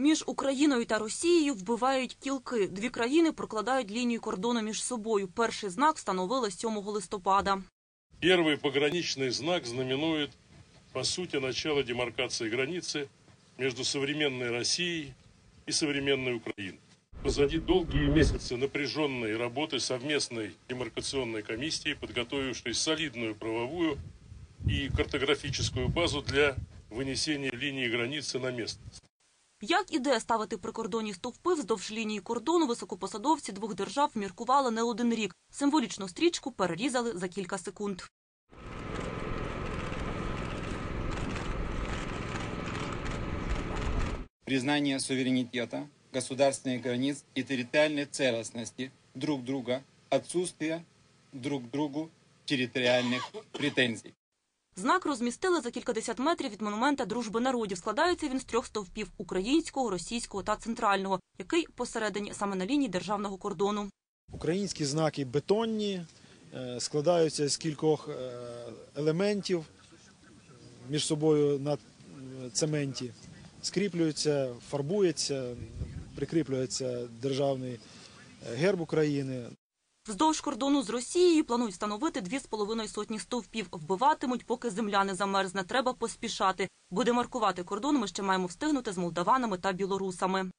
Між Україною та Росією вбивають кілки. Дві країни прокладають лінію кордону між собою. Перший знак встановили 7 листопада. Первый пограничный знак знаменует, по сути, начало демаркации границы между современной Россией и современной Украиной. Позади долгие месяцы напряженной работы совместной демаркационной комиссии, подготовившей солидную правовую и картографическую базу для вынесения линии границы на местность. Як і де ставити прикордонні стовпи вздовж лінії кордону, високопосадовці двох держав міркували не один рік. Символічну стрічку перерізали за кілька секунд. признание суверенитета, государственных границ и территориальной целостности друг друга, отсутствие друг другу территориальных претензий. Знак розмістили за кількадесят метрів від монумента дружби народів. Складається він з трьох стовпів – українського, російського та центрального, який посередині саме на лінії державного кордону. Українські знаки бетонні, е, складаються з кількох е, елементів між собою на е, цементі, скріплюються, фарбується, прикріплюється державний герб України. Вздовж кордону з Росією планують встановити дві з половиною сотні стовпів. Вбиватимуть, поки земля не замерзне. Треба поспішати. Буде маркувати кордон. Ми ще маємо встигнути з молдаванами та білорусами.